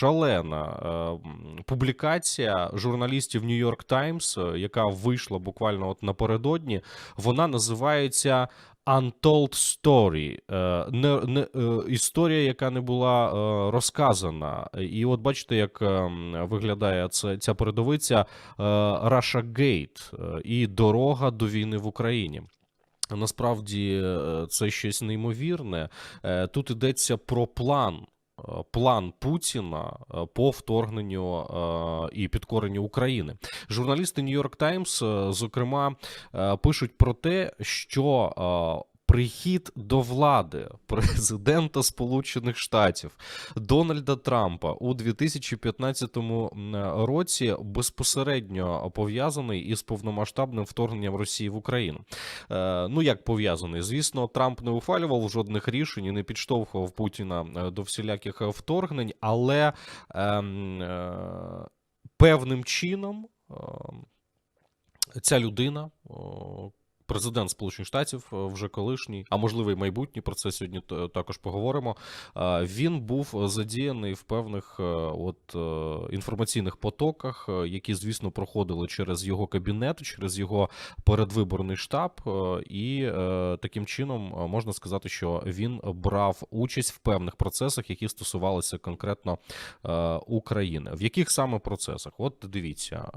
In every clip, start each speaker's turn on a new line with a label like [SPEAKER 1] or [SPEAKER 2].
[SPEAKER 1] шалена е, публікація журналістів York Times, е, яка вийшла буквально от напередодні. Вона називається Untold Story, е, не, не, е, історія, яка не була розказана. І от бачите, як е, виглядає це, ця передовиця Russia Gate і дорога до війни в Україні. Насправді це щось неймовірне. Тут йдеться про план. Е, План Путіна е, по вторгненню е, і підкоренню України. Журналісти New York Times, зокрема, пишуть про те, що прихід до влади президента Сполучених Штатів Дональда Трампа у 2015 році безпосередньо пов'язаний із повномасштабним вторгненням Росії в Україну. Е, Ну як пов'язаний? Звісно, Трамп не ухвалював жодних рішень і не підштовхував Путіна е, до всіляких е, вторгнень, але ем, певним чином ем, ця людина. Президент Сполучених Штатів е, вже колишній, а можливо, і майбутній, про це сьогодні також поговоримо. е, Він був задіяний в певних е, от інформаційних потоках, які, звісно, проходили через його кабінет, через його передвиборний штаб, і таким чином можна сказати, що він брав участь в певних процесах, які стосувалися конкретно України. В яких саме процесах? От дивіться.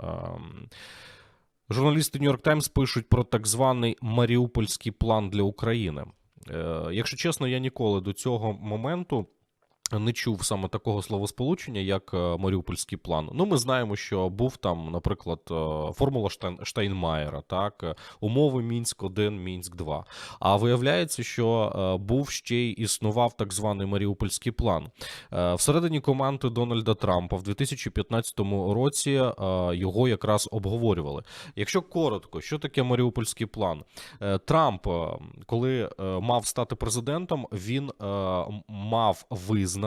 [SPEAKER 1] Журналісти Нью-Йорк Таймс пишуть про так званий Маріупольський план для України. Е, якщо чесно, я ніколи до цього моменту. Не чув саме такого словосполучення, як е, Маріупольський план. Ну, ми знаємо, що був там, наприклад, е, формула Штайн- Штайнмаєра, так, е, умови Мінськ 1 Мінськ 2 А виявляється, що був ще й існував так званий Маріупольський план. Всередині команди Дональда Трампа в 2015 році його якраз обговорювали. Якщо коротко, що таке Маріупольський план? Трамп, коли мав стати президентом, він мав визнати.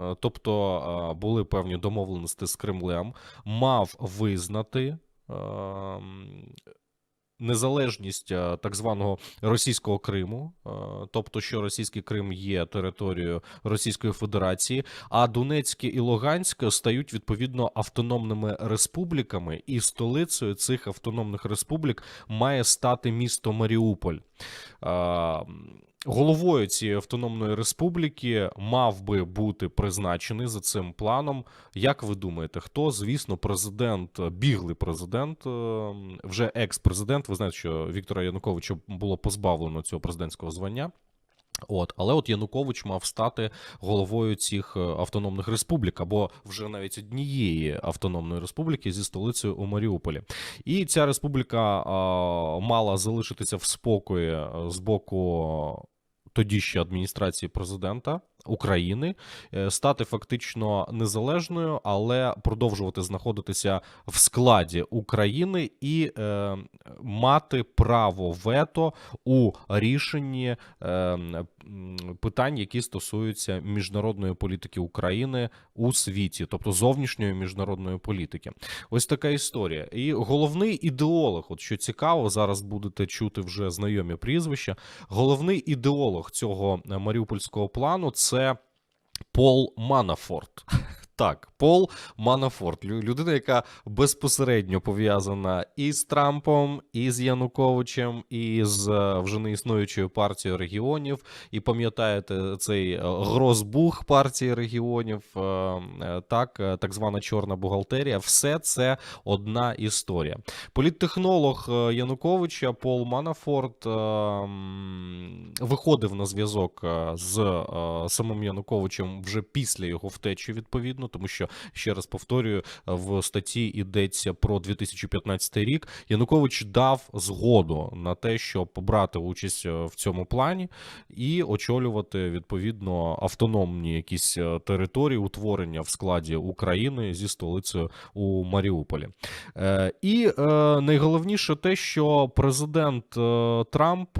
[SPEAKER 1] Е, Тобто е, були певні домовленості з Кремлем, мав визнати е, незалежність так званого російського Криму, тобто, що російський Крим є територією Російської Федерації, а Донецьке і Луганське стають відповідно автономними республіками, і столицею цих автономних республік має стати місто Маріуполь. Головою цієї автономної республіки мав би бути призначений за цим планом. Як ви думаєте, хто? Звісно, президент, біглий президент, е, вже екс-президент. Ви знаєте, що Віктора Януковича було позбавлено цього президентського звання. От, але от Янукович мав стати головою цих е, автономних республік, або вже навіть однієї автономної республіки зі столицею у Маріуполі. І ця республіка а, мала залишитися в спокої е, з боку тоді ще адміністрації президента України, е, стати фактично незалежною, але продовжувати знаходитися в складі України і е, мати право вето у рішенні е, питань, які стосуються міжнародної політики України у світі, тобто зовнішньої міжнародної політики. Ось така історія. І головний ідеолог, от що цікаво, зараз будете чути вже знайомі прізвища. Головний ідеолог цього е, маріупольського плану це Пол Манафорт. Так, Пол Манафорт, людина, яка безпосередньо пов'язана і з Трампом, і з Януковичем, і з е, вже не існуючою партією регіонів. І пам'ятаєте цей е, грозбух партії регіонів, е, так, так звана чорна бухгалтерія. Все це одна історія. Політтехнолог Януковича Пол Манафорт виходив на зв'язок з самим Януковичем вже після його втечі, відповідно, тому що ще раз повторюю, в статті йдеться про 2015 рік. Янукович дав згоду на те, щоб брати участь е, в цьому плані і очолювати відповідно автономні якісь е, території, утворення в складі України зі столицею у Маріуполі. Е, І найголовніше те, що президент Трамп.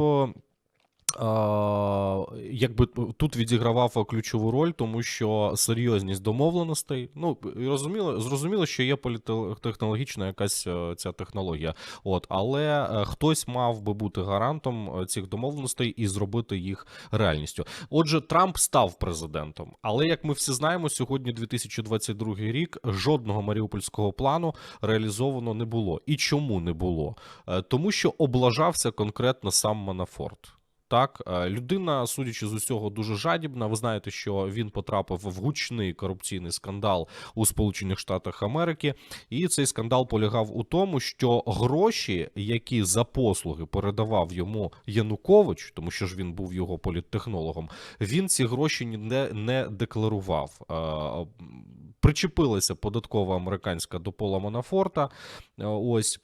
[SPEAKER 1] Е, якби тут відігравав ключову роль, тому що серйозність домовленостей. Ну розуміло, зрозуміло, що є політехнологічна якась е, ця технологія. От, але е, хтось мав би бути гарантом е, цих домовленостей і зробити їх реальністю. Отже, Трамп став президентом. Але як ми всі знаємо, сьогодні 2022 рік жодного маріупольського плану реалізовано не було. І чому не було? Е, Тому що облажався конкретно сам Манафорт. Так, е, людина, судячи з усього, дуже жадібна. Ви знаєте, що він потрапив в гучний корупційний скандал у Сполучених Штатах Америки, і цей скандал полягав у тому, що гроші, які за послуги передавав йому Янукович, тому що ж він був його політтехнологом, він ці гроші ніде не декларував. Е, Причепилася податкова американська до Пола Манафорта. Е, Ось.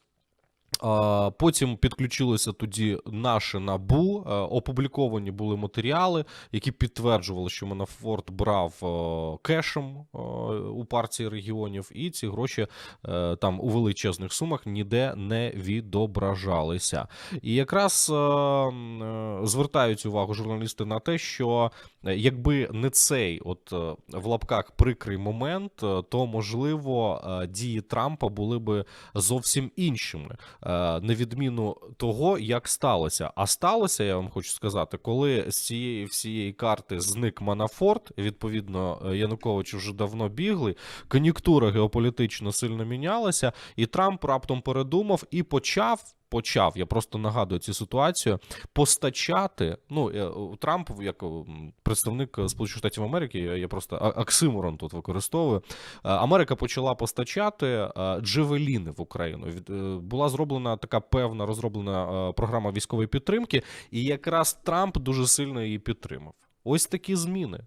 [SPEAKER 1] Потім підключилося тоді наше набу. е, Опубліковані були матеріали, які підтверджували, що Манафорт брав е, кешем е, у партії регіонів, і ці гроші там у величезних сумах ніде не відображалися. І якраз звертають увагу журналісти на те, що якби не цей, от в лапках прикрий момент, то можливо дії Трампа були би зовсім іншими на відміну того, як сталося. А сталося, я вам хочу сказати, коли з цієї всієї карти зник Манафорт, відповідно, е, Янукович вже давно бігли, кон'юнктура геополітично сильно мінялася, і Трамп раптом передумав і почав. Почав, я просто нагадую цю ситуацію, постачати. Ну, е, Трамп, як представник Сполучених Штатів Америки, я, просто оксиморон тут використовую. Е, Америка почала постачати е, джевеліни в Україну. Була зроблена така певна розроблена програма військової підтримки, і якраз Трамп дуже сильно її підтримав. Ось такі зміни.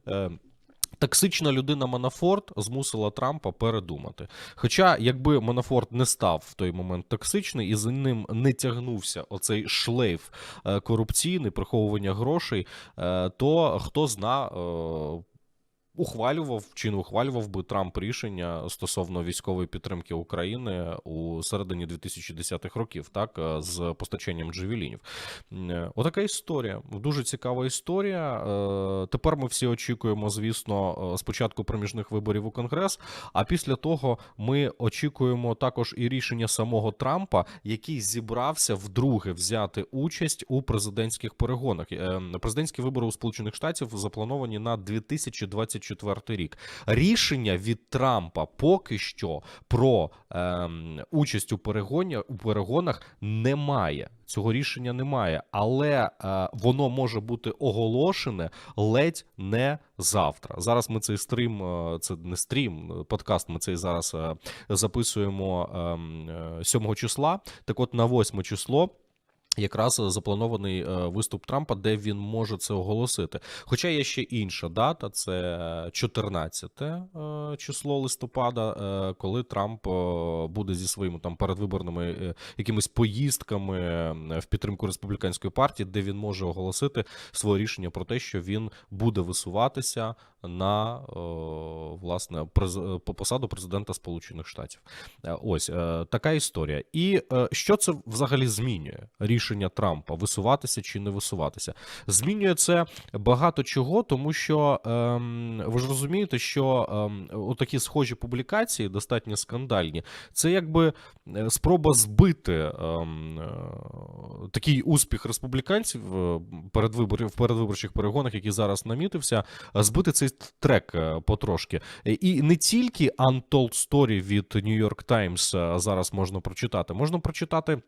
[SPEAKER 1] Е, Токсична людина Манафорт змусила Трампа передумати. Хоча, якби Манафорт не став в той момент токсичний і за ним не тягнувся оцей шлейф е, корупційний, приховування грошей, е, то хто зна. Ухвалював чи не ухвалював би Трамп рішення стосовно військової підтримки України у середині 2010-х років, так е, з постачанням джевелінів. Е, Отака історія. Дуже цікава історія. Е, Тепер ми всі очікуємо, звісно, спочатку проміжних виборів у Конгрес. А після того ми очікуємо також і рішення самого Трампа, який зібрався вдруге взяти участь у президентських перегонах. Президентські вибори у Сполучених Штатів заплановані на 2024 рік. Рішення від Трампа поки що про ем, участь у перегоні у перегонах немає. Цього рішення немає, але е, воно може бути оголошене ледь не завтра. Зараз ми цей стрім, е, це не стрім, е, подкаст. Ми цей зараз е, записуємо ем, е, 7 числа. Так, от на 8 число. Якраз запланований е, виступ Трампа, де він може це оголосити. Хоча є ще інша дата, це 14 е, число листопада, е, коли Трамп буде зі своїми там передвиборними якимись поїздками в підтримку республіканської партії, де він може оголосити своє рішення про те, що він буде висуватися на власне през- по посаду президента Сполучених Штатів. Е, Ось е, така історія. І е, що це взагалі змінює? Рішення Трампа висуватися чи не висуватися? Змінює це багато чого, тому що ем, ви ж розумієте, що ем, отакі схожі публікації, достатньо скандальні, це якби е, спроба збити ем, е, такий успіх республіканців е, перед в передвиборчих перегонах, які зараз намітився, е, збити цей трек е, потрошки. І не тільки Untold Story від New York Times е, зараз можна прочитати, можна прочитати.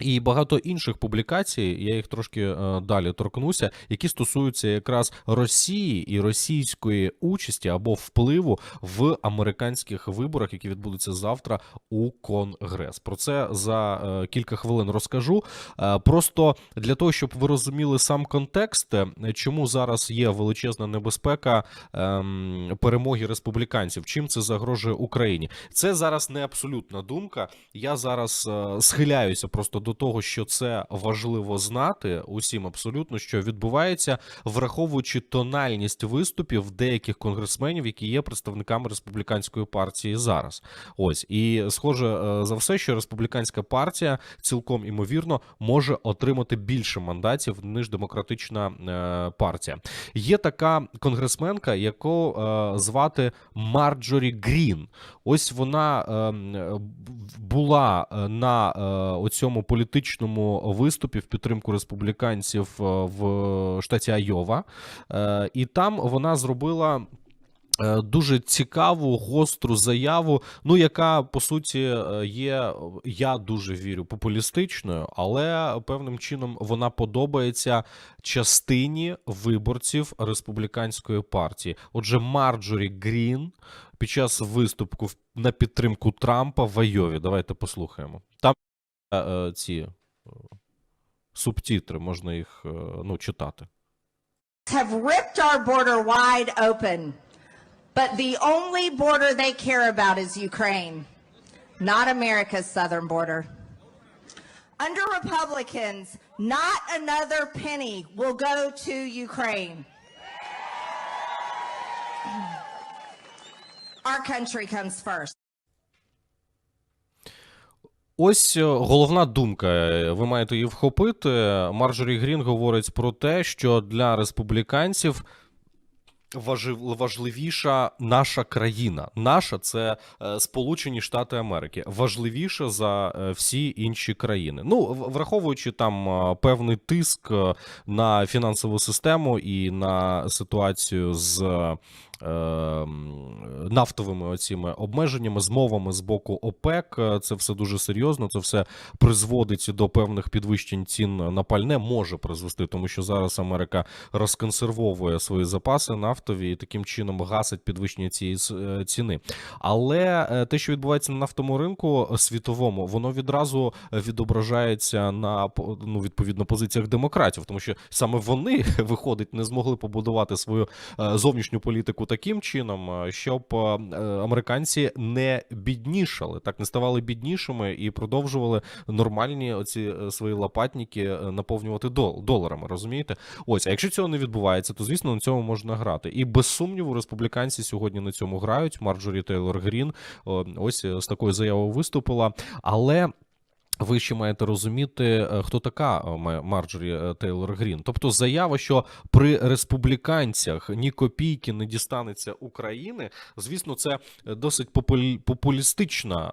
[SPEAKER 1] І багато інших публікацій, я їх трошки е, далі торкнуся, які стосуються якраз Росії і російської участі або впливу в американських виборах, які відбудуться завтра у Конгрес. Про це за е, кілька хвилин розкажу. Е, просто для того, щоб ви розуміли сам контекст, чому зараз є величезна небезпека ем, перемоги республіканців, чим це загрожує Україні. Це зараз не абсолютна думка. Я зараз схиляюся просто до того, що це важливо знати усім абсолютно, що відбувається, враховуючи тональність виступів деяких конгресменів, які є представниками республіканської партії зараз. Ось і схоже е, за все, що республіканська партія цілком імовірно може отримати більше мандатів ніж демократична е, партія. Є така конгресменка, яку е, звати Марджорі Грін. Ось вона ем, е, була е, на е, оцьому політичному виступі в підтримку республіканців в штаті Айова, і там вона зробила. Дуже цікаву гостру заяву, ну яка по суті є, я дуже вірю, популістичною, але певним чином вона подобається частині виборців республіканської партії. Отже, Марджорі Грін під час виступу в- на підтримку Трампа в Айові. Давайте послухаємо. Там е, е, ці е, субтитри, можна їх е, ну, читати.
[SPEAKER 2] have ripped our border wide open. But the only border they care about is Ukraine, not America's southern border. Under Republicans, not another penny will go to Ukraine. Our country comes first.
[SPEAKER 1] Ось е, головна думка. е, Ви маєте її вхопити. Марджорі Грін говорить про те, що для республіканців. Важливіша наша країна. Наша це е, Сполучені Штати Америки. Важливіша за всі інші країни. Ну враховуючи там певний тиск на фінансову систему і на ситуацію з нафтовими оціми обмеженнями, змовами з боку ОПЕК. е, Це все дуже серйозно. Це все призводить до певних підвищень цін на пальне. Може призвести, тому що зараз Америка розконсервовує свої запаси нафтові і таким чином гасить підвищення цієї е, ціни. Але е, те, що відбувається на нафтовому ринку світовому, воно відразу відображається на ну, відповідно позиціях демократів, тому що саме вони виходить не змогли побудувати свою зовнішню політику таким чином, щоб американці не біднішали, так не ставали біднішими і продовжували нормальні оці е, свої лопатники е, наповнювати дол- доларами. Розумієте? Ось, а якщо цього не відбувається, то звісно на цьому можна грати. І без сумніву, республіканці сьогодні на цьому грають. Марджорі Тейлор Грін ось е, з такою заявою виступила, але. Ви ще маєте розуміти, е, хто така е, Марджорі е, Тейлор Грін. Тобто заява, що при республіканцях ні копійки не дістанеться України. Звісно, це досить популі- популістична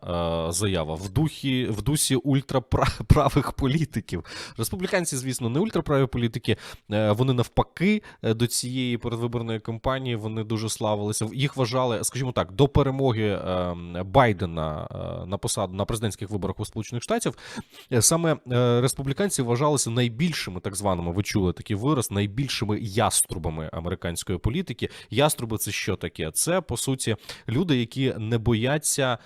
[SPEAKER 1] заява в духі в дусі ультраправих політиків. Республіканці, звісно, не ультраправі політики. Вони навпаки до цієї передвиборної кампанії вони дуже славилися. Їх вважали, скажімо так, до перемоги е, Байдена на посаду на президентських виборах у Сполучених Штатів. Е, Саме е, республіканці вважалися найбільшими, так званими, ви чули такий вираз, найбільшими яструбами американської політики. Яструби це що таке? Це по суті люди, які не бояться.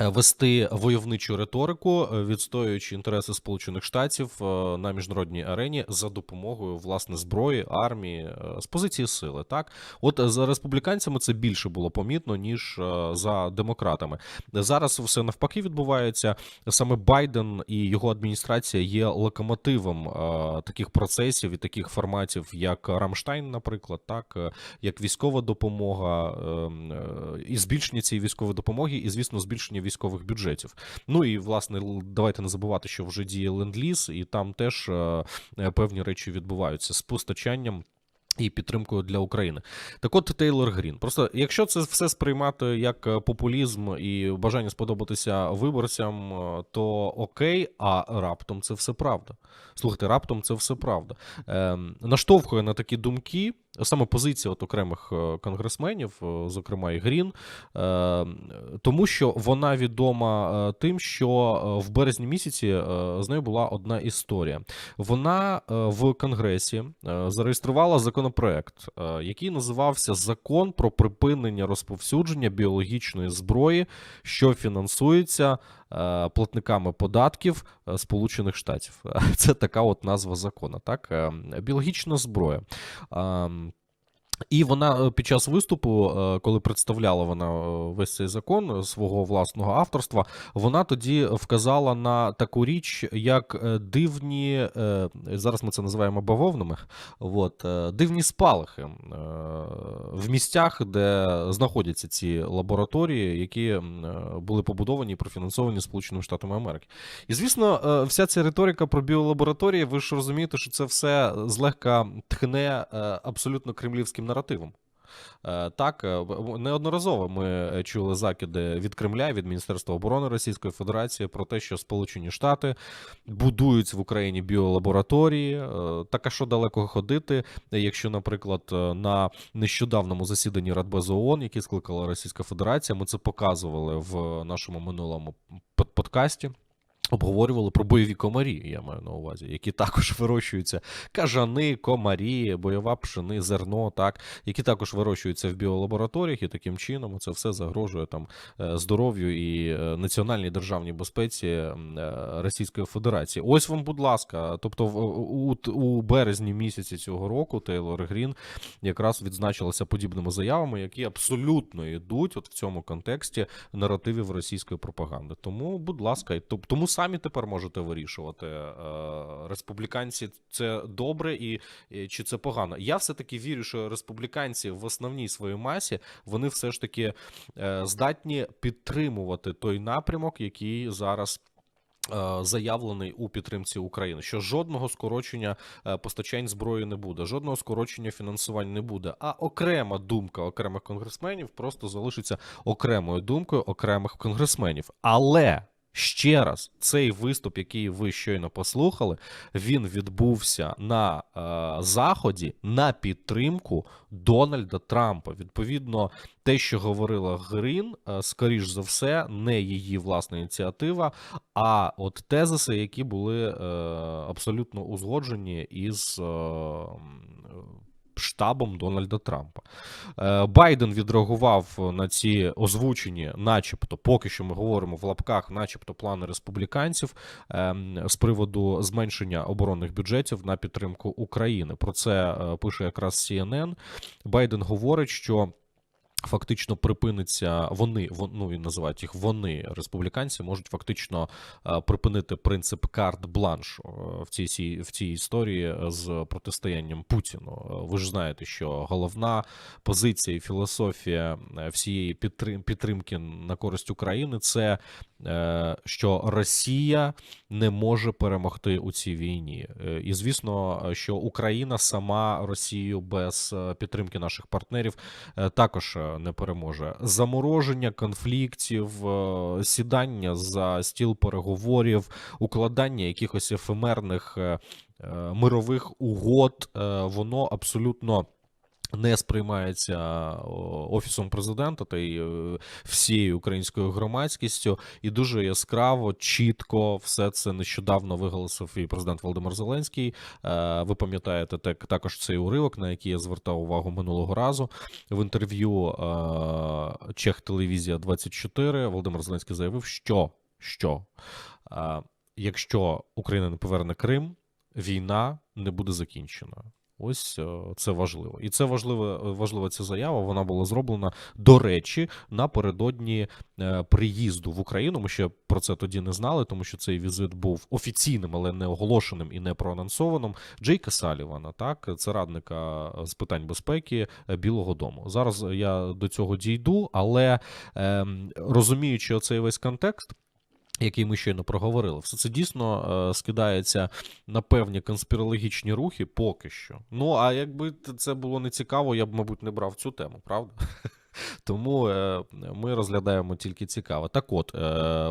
[SPEAKER 1] Е, Вести войовничу риторику, е, відстоюючи інтереси Сполучених Штатів е, на міжнародній арені за допомогою власне зброї, армії з позиції сили. Так, от за республіканцями це більше було помітно ніж за демократами. Зараз все навпаки відбувається. Саме Байден і його адміністрація є локомотивом таких процесів і таких форматів, як Рамштайн, наприклад, так як військова допомога, е, е, і збільшення цієї військової допомоги, і звісно, збільшення військових бюджетів. Ну і власне давайте не забувати, що вже діє ленд-ліз, і там теж е, е, певні речі відбуваються з постачанням. І підтримкою для України. Так от Тейлор Грін. Просто якщо це все сприймати як е, популізм і бажання сподобатися виборцям, е, то окей, а раптом це все правда. Слухайте, раптом це все правда. Ем, наштовхує на такі думки саме позиція от окремих е, конгресменів, е, зокрема і Грін, е, тому що вона відома тим, що в березні місяці з нею була одна історія. Вона в Конгресі зареєструвала законопроект, який називався Закон про припинення розповсюдження біологічної зброї, що фінансується платниками податків е, Сполучених Штатів. Це така от назва закону. Так, Е, біологічна зброя. І вона е, під час виступу, е, коли представляла вона е, весь цей закон свого власного авторства, вона тоді вказала на таку річ, як дивні, зараз ми це називаємо бавовнами, от, дивні спалахи в місцях, де знаходяться ці лабораторії, які були побудовані і профінансовані Сполученими Штатами Америки. І звісно, вся ця риторика про біолабораторії, ви ж розумієте, що це все злегка тхне абсолютно кремлівським наративом. Е, Так, е, неодноразово ми е, чули закиди від Кремля, від Міністерства оборони Російської Федерації про те, що Сполучені Штати будують в Україні біолабораторії. Так а що далеко ходити, якщо, наприклад, на нещодавному засіданні Радбезу ООН, який скликала Російська Федерація, ми це показували в нашому минулому подкасті. Обговорювали про бойові комарі, я маю на увазі, які також вирощуються кажани, комарі, бойова пшени, зерно, так, які також вирощуються в біолабораторіях, і таким чином це все загрожує там е, здоров'ю і е, національній державній безпеці е, Російської Федерації. Ось вам, будь ласка. Тобто, у, у березні місяці цього року Тейлор Грін якраз відзначилася подібними заявами, які абсолютно йдуть от в цьому контексті наративів російської пропаганди. Тому, будь ласка, тому самі тепер можете вирішувати, е, республіканці це добре і, чи це погано. Я все таки вірю, що республіканці в основній своїй масі вони все ж таки е, здатні підтримувати той напрямок, який зараз. е, Заявлений у підтримці України, що жодного скорочення постачань зброї не буде, жодного скорочення фінансувань не буде. А окрема думка окремих конгресменів просто залишиться окремою думкою окремих конгресменів. Але ще раз, цей виступ, який ви щойно послухали, він відбувся на е, заході на підтримку Дональда Трампа. Відповідно, те, що говорила Грін, е, скоріш за все, не її власна ініціатива, а от тезиси, які були е, абсолютно узгоджені із. Е, Штабом Дональда Трампа Е, Байден відреагував на ці озвучені, начебто, поки що ми говоримо в лапках, начебто, плани республіканців ем, з приводу зменшення оборонних бюджетів на підтримку України. Про це е, пише якраз CNN. Байден говорить, що. Фактично припиниться вони, вон- ну він називають їх вони, республіканці, можуть фактично е, припинити принцип карт бланшу е, в цій в цій історії з протистоянням Путіну. Е, Ви ж знаєте, що головна позиція і філософія е, всієї підтримки на користь України це е, що Росія не може перемогти у цій війні. Е, І звісно, що Україна сама Росію без е, підтримки наших партнерів е, також е, не переможе. Замороження конфліктів, е, сідання за стіл переговорів, укладання якихось ефемерних е, е, мирових угод, воно абсолютно. Не сприймається офісом президента та й е, всією українською громадськістю, і дуже яскраво, чітко все це нещодавно виголосив і президент Володимир Зеленський. Е, Ви пам'ятаєте так, також цей уривок, на який я звертав увагу минулого разу в інтерв'ю е, Чех Телевізія 24 Володимир Зеленський заявив, що, що е, якщо Україна не поверне Крим, війна не буде закінчена. Ось е, це важливо, і це важливо, важлива ця заява. Вона була зроблена до речі напередодні е, приїзду в Україну. Ми ще про це тоді не знали, тому що цей візит був офіційним, але не оголошеним і не проанонсованим. Джейка Салівана, так, це радника з питань безпеки е, Білого Дому. Зараз я до цього дійду, але ем, розуміючи оцей весь контекст. Який ми щойно проговорили, все це дійсно е, скидається на певні конспірологічні рухи поки що. Ну а якби це було не цікаво, я б, мабуть, не брав цю тему, правда? Тому е, ми розглядаємо тільки цікаво. Так от, е,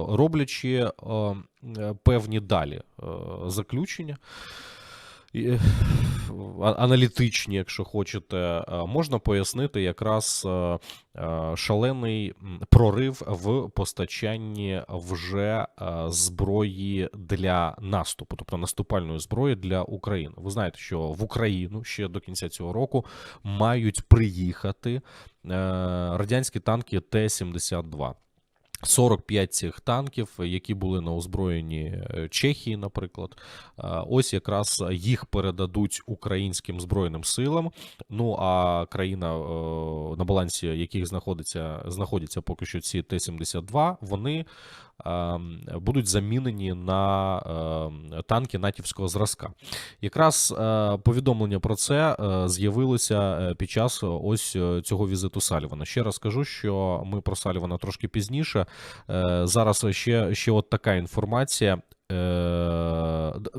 [SPEAKER 1] роблячи е, певні далі е, заключення. Е, Аналітичні, якщо хочете, е, можна пояснити якраз е, шалений прорив в постачанні вже зброї для наступу, тобто наступальної зброї для України. Ви знаєте, що в Україну ще до кінця цього року мають приїхати радянські танки Т-72. 45 цих танків, які були на озброєнні е, Чехії, наприклад, ось якраз їх передадуть українським збройним силам. Ну а країна, е, на балансі яких знаходиться знаходяться поки що ці Т-72, вони будуть замінені на е, танки натівського зразка. Якраз е, повідомлення про це е, з'явилося е, під час ось цього візиту Салівана. Ще раз кажу, що ми про Салівана трошки пізніше. Зараз ще, ще от така інформація.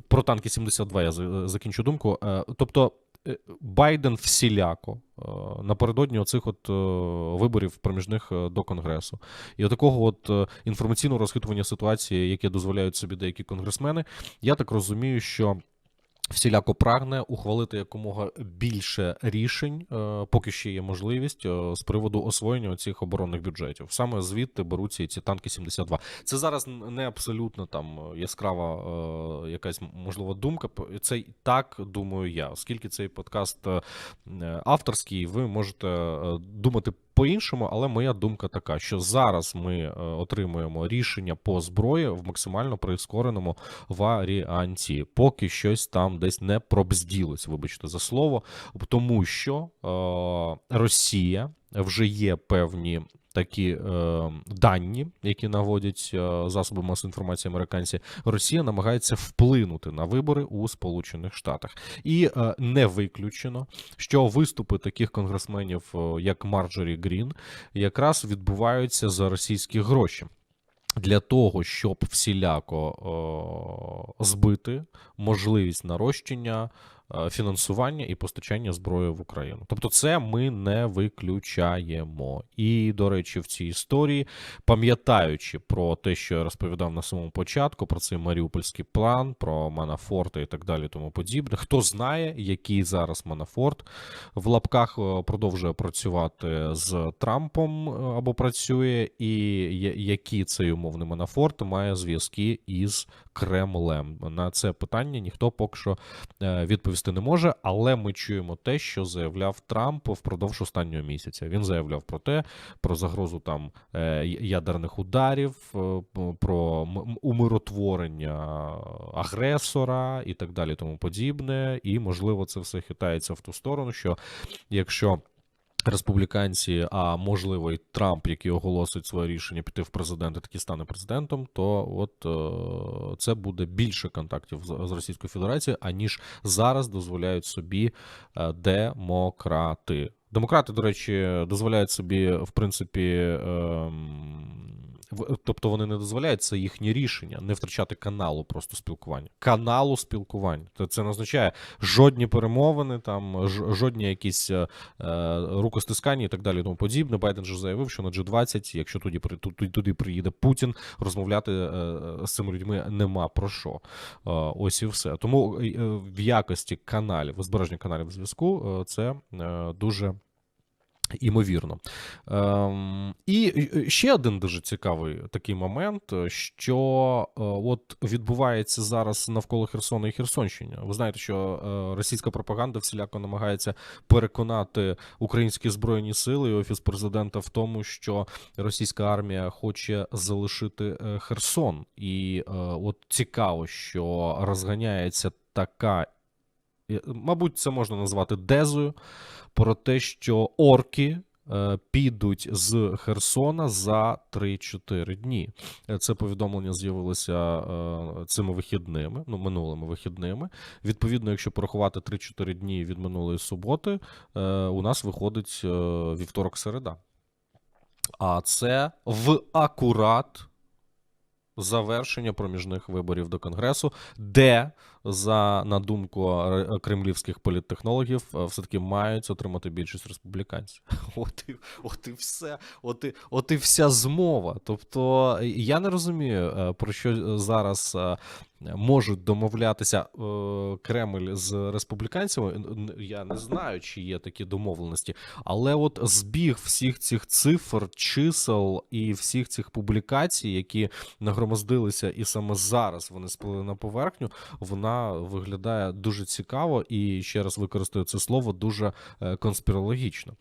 [SPEAKER 1] Про танки 72 я закінчу думку. Тобто. Е, Байден всіляко е, напередодні оцих от е, виборів проміжних до конгресу, і отакого от інформаційного розхитування ситуації, яке дозволяють собі деякі конгресмени, я так розумію, що всіляко прагне ухвалити якомога більше рішень, е, поки ще є можливість е, з приводу освоєння цих оборонних бюджетів. Саме звідти беруться ці танки 72. Це зараз не абсолютно там е, яскрава якась можлива думка. Це так думаю я, оскільки цей подкаст авторський, ви можете думати. По-іншому, але моя думка така, що зараз ми е, отримуємо рішення по зброї в максимально прискореному варіанті, поки щось там десь не пробзділось, вибачте за слово, тому що е, Росія вже є певні такі е, дані, які наводять е, засоби масової інформації американці. Росія намагається вплинути на вибори у Сполучених Штатах, і е, не виключено, що виступи таких конгресменів, е, як Марджорі Грін, якраз відбуваються за російські гроші. Для того, щоб всіляко о, збити можливість нарощення е, фінансування і постачання зброї в Україну. Тобто, це ми не виключаємо. І, до речі, в цій історії, пам'ятаючи про те, що я розповідав на самому початку, про цей маріупольський план, про Манафорта і так далі, тому подібне. Хто знає, який зараз Манафорт в лапках е, продовжує працювати з Трампом е, або працює, і які цей умовний Манафорт має зв'язки із Кремлем. На це питання ніхто поки що е, відповісти не може, але ми чуємо те, що заявляв Трамп впродовж останнього місяця. Він заявляв про те, про загрозу там е, ядерних ударів, е, про умиротворення агресора і так далі, тому подібне. І можливо, це все хитається в ту сторону, що якщо республіканці, а можливо і Трамп, який оголосить своє рішення піти в президенти, таки стане президентом, то от е, це буде більше контактів з, Російською Федерацією, аніж зараз дозволяють собі е, демократи. Демократи, до речі, дозволяють собі, в принципі, ем, тобто вони не дозволяють це їхнє рішення не втрачати каналу просто спілкування. Каналу спілкування. Це, не означає жодні перемовини, там жодні якісь е, е, рукостискання і так далі. Тому подібне. Байден же заявив, що на G20, якщо туди при- ту- ту- туди приїде Путін, розмовляти е, е, з цими людьми нема про що. Е, Ось і все. Тому е, в якості каналів, збереження каналів зв'язку, це е, дуже. Імовірно. Ем, і е, ще один дуже цікавий такий момент, е, що е, от відбувається зараз навколо Херсона і Херсонщини. Ви знаєте, що е, російська пропаганда всіляко намагається переконати українські збройні сили і офіс президента в тому, що російська армія хоче залишити е, Херсон. І е, от цікаво, що розганяється така, е, мабуть, це можна назвати дезою про те, що орки е, підуть з Херсона за 3-4 дні. Це повідомлення з'явилося е, цими вихідними, ну минулими вихідними. Відповідно, якщо порахувати 3-4 дні від минулої суботи, е, у нас виходить вівторок-середа. А це в акурат завершення проміжних виборів до Конгресу, де, за на думку ре- кремлівських політтехнологів, е, все-таки мають отримати більшість республіканців. От і, от і все, от і, от і вся змова. Тобто я не розумію, е, про що зараз е, можуть домовлятися е, Кремль з республіканцями. Я не знаю, чи є такі домовленості, але от збіг всіх цих цифр, чисел і всіх цих публікацій, які нагромоздилися, і саме зараз вони сплили на поверхню, вона виглядає дуже цікаво і ще раз використаю це слово дуже е, конспірологічно.